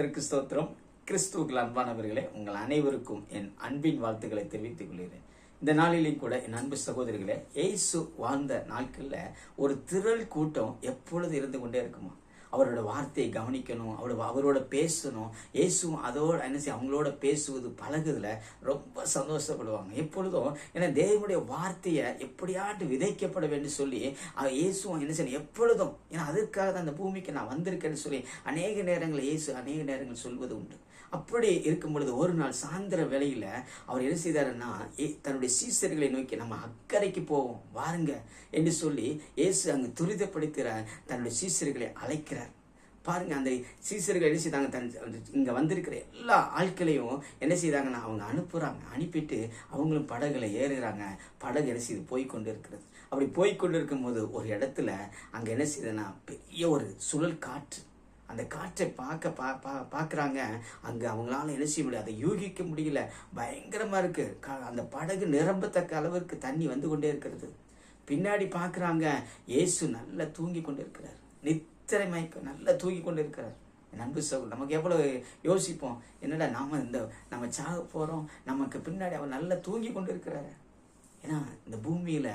கர்த்தருக்கு ஸ்தோத்திரம். கிறிஸ்துவுக்கு அன்பானவர்களே உங்கள் அனைவருக்கும் என் அன்பின் வாழ்த்துக்களை தெரிவித்துக் கொள்கிறேன். இந்த நாளிலேயும் கூட என் அன்பு சகோதரிகளே ஏசு வாழ்ந்த நாட்களில் ஒரு திரள் கூட்டம் எப்பொழுது இருந்து கொண்டே இருக்குமா? அவரோட வார்த்தையை கவனிக்கணும் அவரோட அவரோட பேசணும். இயேசுவும் அதோட என்ன செய்ய அவங்களோட பேசுவது பழகுதுல ரொம்ப சந்தோஷப்படுவாங்க. எப்பொழுதும் ஏன்னா தேவனுடைய வார்த்தையை எப்படியாட்டு விதைக்கப்பட வேண்டும் சொல்லி இயேசுவும் என்ன செய்யணும் எப்பொழுதும் ஏன்னா அதற்காக தான் அந்த பூமிக்கு நான் வந்திருக்கேன்னு சொல்லி அநேக நேரங்களில் இயேசு அநேக நேரங்கள் சொல்வது உண்டு. அப்படி இருக்கும் பொழுது ஒரு நாள் சாயந்தர வேலையில் அவர் என்ன செய்தாருன்னா ஏ- தன்னுடைய சீசர்களை நோக்கி நம்ம அக்கறைக்கு போவோம் வாருங்க என்று சொல்லி இயேசு அங்கு துரிதப்படுத்துகிற தன்னுடைய சீசர்களை அழைக்கிறார். பாருங்க அந்த சீசர்கள் என்ன செய்தாங்க தன் இங்க வந்திருக்கிற எல்லா ஆட்களையும் என்ன செய்தாங்கன்னா அவங்க அனுப்புறாங்க. அனுப்பிட்டு அவங்களும் படகுல ஏறுகிறாங்க படகு என்ன செய்து போய் கொண்டு இருக்கிறது அப்படி போய் கொண்டு இருக்கும்போது ஒரு இடத்துல அங்க என்ன செய்யுதுன்னா பெரிய ஒரு சுழல் காற்று. அந்த காற்றை பார்க்க பா பா பார்க்குறாங்க. அங்கே அவங்களால என்ன செய்ய முடியல அதை யூகிக்க முடியல. பயங்கரமாக இருக்குது கா அந்த படகு நிரம்பத்தக்க அளவிற்கு தண்ணி வந்து கொண்டே இருக்கிறது. பின்னாடி பார்க்குறாங்க இயேசு நல்லா தூங்கி கொண்டு இருக்கிறார் இத்தனை மயக்கம் நல்லா தூக்கி கொண்டு இருக்கிறார் நண்பு அன்பு நமக்கு எவ்வளோ யோசிப்போம். என்னடா நாம இந்த நம்ம சாக போகிறோம் நமக்கு பின்னாடி அவர் நல்லா தூங்கி கொண்டு இருக்கிறாரு ஏன்னா இந்த பூமியில்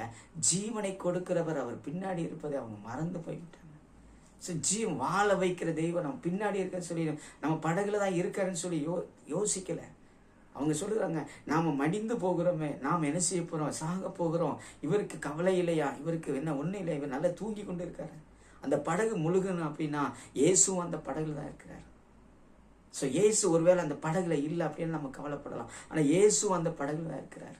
ஜீவனை கொடுக்கிறவர் அவர் பின்னாடி இருப்பதை அவங்க மறந்து போய்விட்டாங்க. ஸோ ஜீவன் வாழ வைக்கிற தெய்வம் நம்ம பின்னாடி இருக்கன்னு சொல்லி நம்ம படகுல தான் இருக்காருன்னு சொல்லி யோ யோசிக்கலை. அவங்க சொல்லுறாங்க நாம் மடிந்து போகிறோமே நாம் என்ன செய்ய போகிறோம் சாக போகிறோம். இவருக்கு கவலை இல்லையா? இவருக்கு என்ன ஒன்றும் இல்லை இவர் நல்லா தூங்கி கொண்டு இருக்காரு அந்த படகு முழுகணும் அப்படின்னா இயேசுவும் அந்த படகுல தான் இருக்கிறார். ஸோ இயேசு ஒருவேளை அந்த படகுல இல்லை அப்படின்னு நம்ம கவலைப்படலாம். ஆனால் இயேசு அந்த படகுல தான் இருக்கிறார்.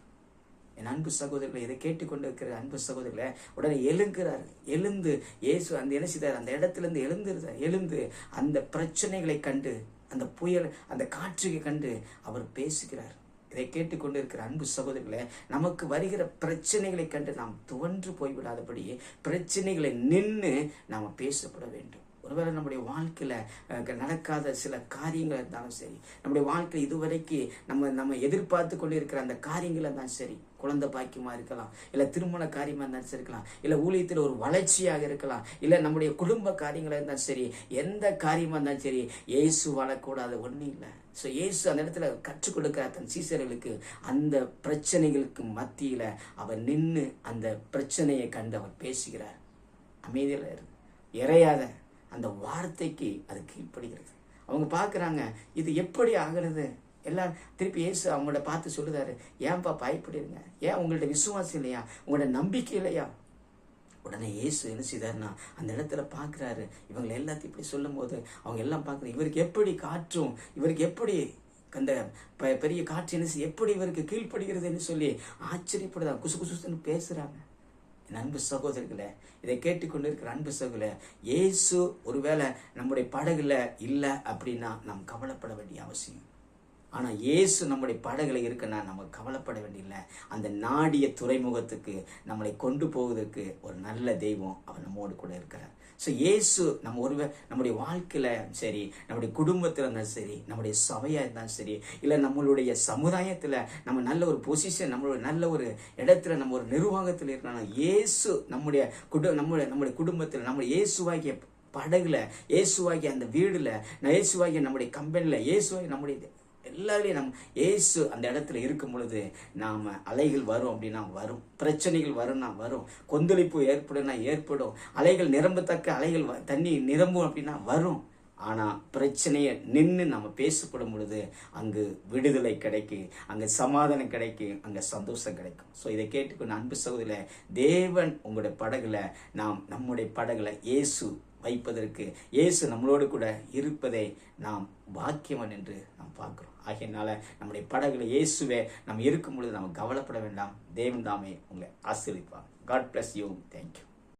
என் அன்பு சகோதரர்களை இதை கேட்டுக்கொண்டு இருக்கிற அன்பு சகோதரர்களை உடனே எழுங்குறார். எழுந்து இயேசு அந்த என்ன செய்தார்? அந்த இடத்துல இருந்து எழுந்துருந்தார். எழுந்து அந்த பிரச்சனைகளை கண்டு அந்த புயல் அந்த காற்றுகளை கண்டு அவர் பேசுகிறார். இதை கேட்டுக்கொண்டு இருக்கிற அன்பு சகோதரர்களே நமக்கு வருகிற பிரச்சனைகளை கண்டு நாம் துவன்று போய்விடாதபடி பிரச்சனைகளை நின்று நாம் பேசப்பட வேண்டும். ஒருவேளை நம்முடைய வாழ்க்கையில் நடக்காத சில காரியங்கள் இருந்தாலும் சரி நம்முடைய வாழ்க்கையில் இதுவரைக்கு நம்ம நம்ம எதிர்பார்த்து கொண்டு இருக்கிற அந்த காரியங்கள் இருந்தாலும் சரி குழந்தை பாக்கியமாக இருக்கலாம் இல்லை திருமண காரியமாக இருந்தாலும் சரி இருக்கலாம் இல்லை ஊழியத்தில் ஒரு வளர்ச்சியாக இருக்கலாம் இல்லை நம்முடைய குடும்ப காரியங்களாக இருந்தாலும் சரி எந்த காரியமாக இருந்தாலும் சரி ஏசு வாழக்கூடாது ஒன்றும் இல்லை. ஸோ இயேசு அந்த இடத்துல கற்றுக் கொடுக்குற தன் சீசர்களுக்கு அந்த பிரச்சனைகளுக்கு மத்தியில் அவர் நின்று அந்த பிரச்சனையை கண்டு அவர் பேசுகிறார். அமைதியில் இரு. இறையாத அந்த வார்த்தைக்கு அது கீழ்ப்படுகிறது. அவங்க பார்க்குறாங்க இது எப்படி ஆகிறது? எல்லாம் திருப்பி ஏசு அவங்கள பார்த்து சொல்லுதாரு ஏன்பா பயப்படுறீங்க ஏன் உங்கள்ட்ட விசுவாசம் இல்லையா? உங்களோட நம்பிக்கை இல்லையா? உடனே இயேசு என்ன செய்தாருன்னா அந்த இடத்துல பார்க்குறாரு. இவங்களை எல்லாத்தையும் இப்படி சொல்லும்போது அவங்க எல்லாம் பார்க்குறாங்க இவருக்கு எப்படி காற்றும் இவருக்கு எப்படி அந்த ப- பெரிய காற்று என்ன எப்படி இவருக்கு கீழ்ப்படுகிறதுன்னு சொல்லி ஆச்சரியப்படுதான் குசு குசுன்னு பேசுகிறாங்க என் அன்பு சகோதரர்களே இதை கேட்டுக்கொண்டு இருக்கிற அன்பு சகோதர இயேசு ஒருவேளை நம்முடைய படகுல இல்லை அப்படின்னா நாம் கவலைப்பட வேண்டிய அவசியம். ஆனால் இயேசு நம்முடைய படகுல இருக்குன்னா நம்ம கவலைப்பட வேண்டியதில்லை அந்த நாடிய துறைமுகத்துக்கு நம்மளை கொண்டு போவதற்கு ஒரு நல்ல தெய்வம் அவர் நம்மோடு கூட இருக்கிறார். ஸோ இயேசு நம்ம ஒரு நம்முடைய வாழ்க்கையில் சரி நம்முடைய குடும்பத்தில் இருந்தாலும் சரி நம்முடைய சபையாக இருந்தாலும் சரி இல்லை நம்மளுடைய சமுதாயத்தில் நம்ம நல்ல ஒரு பொசிஷன் நம்மளுடைய நல்ல ஒரு இடத்துல நம்ம ஒரு நிர்வாகத்தில் இருக்கணும் இயேசு நம்முடைய குடு நம்முடைய நம்முடைய குடும்பத்தில் நம்முடைய இயேசுவாகிய படகுல இயேசுவாகிய அந்த வீடுல இயேசுவாகிய நம்முடைய கம்பெனியில் இயேசுவாகிய நம்முடைய எல்லாரையும் நம் இயேசு அந்த இடத்துல இருக்கும் பொழுது நாம் அலைகள் வரும் அப்படின்னா வரும். பிரச்சனைகள் வரும்னா வரும். கொந்தளிப்பு ஏற்படும்னா ஏற்படும். அலைகள் நிரம்பத்தக்க அலைகள் வ- தண்ணி நிரம்பும் அப்படின்னா வரும். ஆனால் பிரச்சனையை நின்று நம்ம பேசப்படும் பொழுது அங்கு விடுதலை கிடைக்கும் அங்கே சமாதானம் கிடைக்கும் அங்கே சந்தோஷம் கிடைக்கும். ஸோ இதை கேட்டுக்கொண்டு அன்பு சகோதரில் தேவன் உங்களுடைய படகுல நாம் நம்முடைய படகுல இயேசு வைப்பதற்கு இயேசு நம்மளோடு கூட இருப்பதை நாம் பாக்கியவன் என்று நாம் பார்க்குறோம். ஆகையினால நம்முடைய படகுல இயேசுவே நம்ம இருக்கும் பொழுது நாம் கவலைப்பட வேண்டாம். தேவன் தாமே உங்களை ஆசீர்வதிப்பார். God bless you thank you